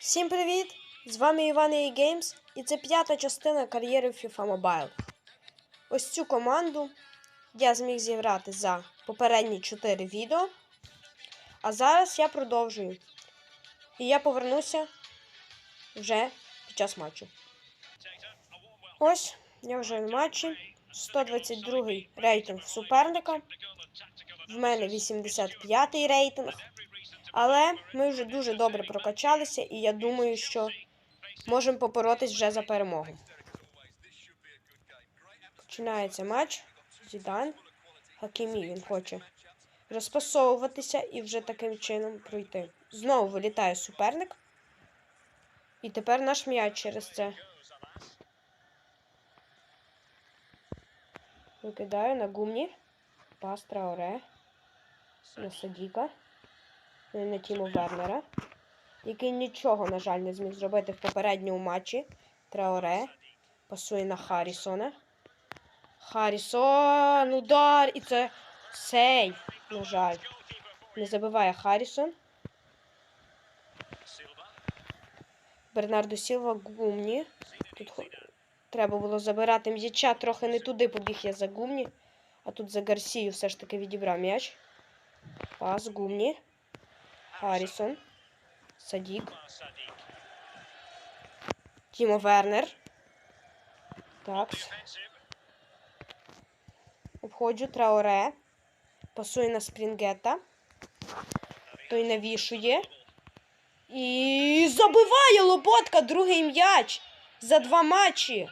Всім привіт! З вами Іван і Games і це п'ята частина кар'єри в FIFA Mobile. Ось цю команду я зміг зіграти за попередні 4 відео. А зараз я продовжую. І я повернуся вже під час матчу. Ось, я вже в матчі. 122 рейтинг суперника. В мене 85 рейтинг. Але ми вже дуже добре прокачалися, і я думаю, що можемо попоротись вже за перемогу. Починається матч. Зідан. Хакімі він хоче розпасовуватися і вже таким чином пройти. Знову вилітає суперник. І тепер наш м'яч через це. Викидаю на гумні. Пас Траоре. На Садіка. На Тіму Вернера. Який нічого, на жаль, не зміг зробити в попередньому матчі. Траоре. Пасує на Харрісона. Харрісон. Удар! І це сейф, на жаль. Не забиває Харрісон. Бернардо Сілва гумні. Тут треба було забирати м'яча, трохи не туди побіг я за гумні. А тут за Гарсію все ж таки відібрав м'яч. Пас гумні. Харрісон. Садік. Тімо Вернер. Так. Обходжу Траоре. Пасує на Спрінгета. Той навішує. І забиває Лоботка другий м'яч за два матчі.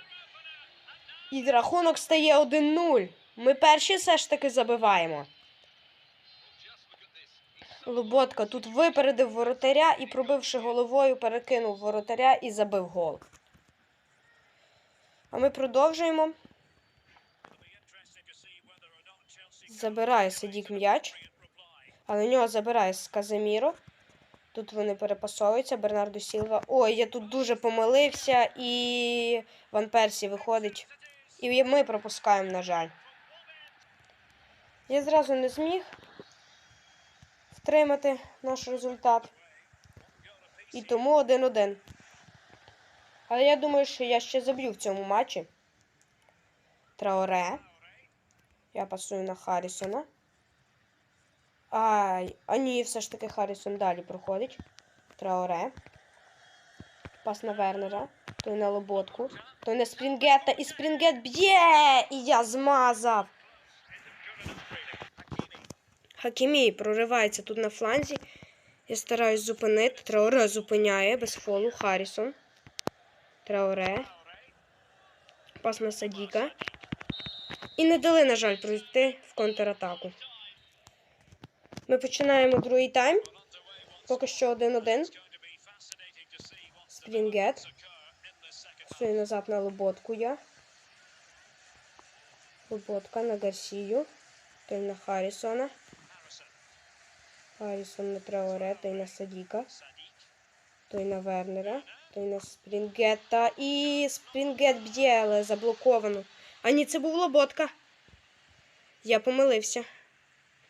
І рахунок стає 1-0. Ми перші все ж таки забиваємо. Лоботка тут випередив воротаря і, пробивши головою, перекинув воротаря і забив гол. А ми продовжуємо. Забирає Сидік м'яч. Але нього забирає з Казиміро. Тут вони перепасовуються. Бернардо Сілва. Ой, я тут дуже помилився. І Ван Персі виходить. І ми пропускаємо, на жаль. Я зразу не зміг втримати наш результат. І тому 1-1. Але я думаю, що я ще заб'ю в цьому матчі. Траоре. Я пасую на Харрісона. Ай, а ні, все ж таки Харрісон далі проходить. Траоре. Пас на Вернера. Той на лоботку. Той на Спрінгета. І Спрінгет б'є! І я змазав. Хакімі проривається тут на фланзі. Я стараюсь зупинити. Траоре зупиняє без фолу. Харрісон. Траоре. Пас на Садіка. І не дали, на жаль, пройти в контратаку. Ми починаємо другий тайм. Поки що 1-1. Спрінгет. Псує назад на лоботку я. Лоботка на Гарсію. Той на Харрісона. Харрісон на Траоре, той на Садіка. Той на Вернера. Той на Спрінгета. І Спрінгет б'є, але заблоковано. А ні, це був Лоботка. Я помилився.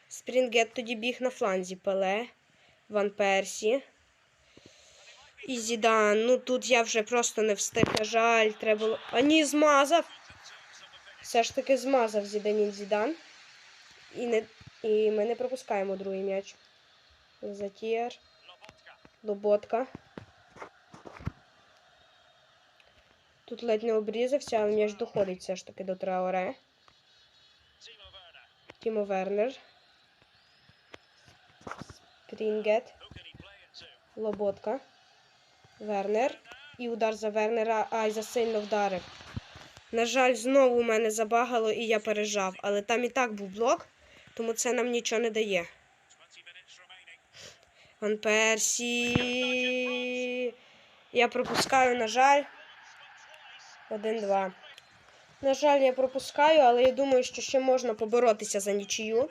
Спрінгет тоді біг на фланзі. Пеле. Ван Персі. І Зідан. Ну тут я вже просто не встиг, на жаль, треба було. А ні, змазав. Все ж таки змазав Зіданін Зідан. І, не... І ми не пропускаємо другий м'яч. Затір. Лоботка. Тут ледь не обрізався, але м'яч доходить все ж таки до Траоре. Тімо Вернер. Спрінгет. Лоботка. Вернер. І удар за Вернера. Ай, засильно вдарив. На жаль, знову у мене забагало і я пережав. Але там і так був блок, тому це нам нічого не дає. Ван Персі. Я пропускаю, на жаль. 1-2. На жаль, я пропускаю, але я думаю, що ще можна поборотися за нічию.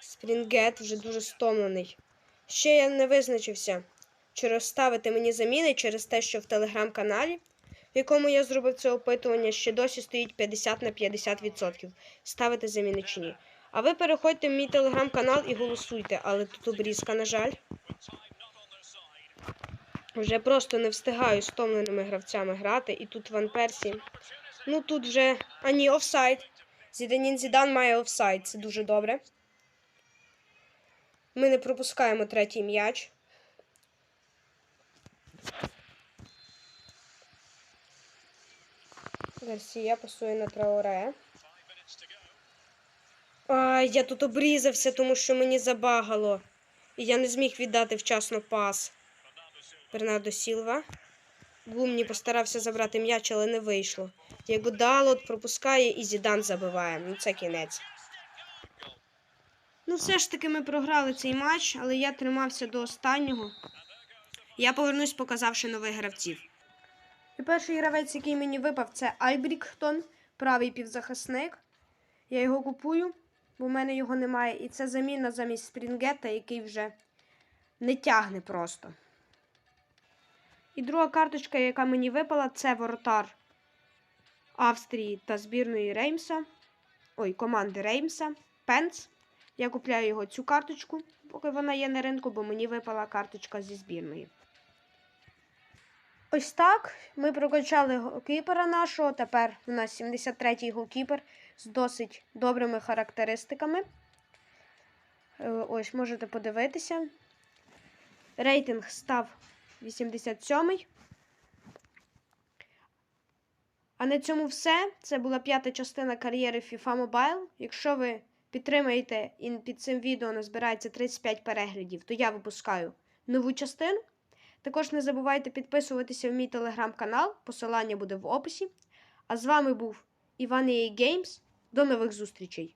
Спрінгет вже дуже стомлений. Ще я не визначився, чи розставити мені заміни через те, що в телеграм-каналі, в якому я зробив це опитування, ще досі стоїть 50 на 50%. Ставити заміни чи ні. А ви переходьте в мій телеграм-канал і голосуйте, але тут обрізка, на жаль. Вже просто не встигаю з втомленими гравцями грати. І тут Ван Персі. Ну тут вже. А ні, офсайд. Зіданін Зідан має офсайд. Це дуже добре. Ми не пропускаємо третій м'яч. Гарсія пасує на Траоре. Ай, я тут обрізався, тому що мені забагало. І я не зміг віддати вчасно пас. Бернардо Сілва. Блумні постарався забрати м'яч, але не вийшло. Дієго Далот пропускає і Зідан забиває. Ну це кінець. Ну, все ж таки ми програли цей матч, але я тримався до останнього. Я повернусь, показавши нових гравців. І перший гравець, який мені випав, це Альбріктон, правий півзахисник. Я його купую, бо в мене його немає. І це заміна замість Спрінгета, який вже не тягне просто. І друга карточка, яка мені випала, це воротар Австрії та збірної Реймса. Ой, команди Реймса. Пенс. Я купляю його цю карточку, поки вона є на ринку, бо мені випала карточка зі збірної. Ось так. Ми прокачали голкіпера нашого. Тепер у нас 73-й голкіпер з досить добрими характеристиками. Е, Ось можете подивитися. Рейтинг став 87-й. А на цьому все. Це була п'ята частина кар'єри FIFA Mobile. Якщо ви підтримаєте і під цим відео назбирається 35 переглядів, то я випускаю нову частину. Також не забувайте підписуватися в мій телеграм-канал, посилання буде в описі. А з вами був Іван EA Games. До нових зустрічей!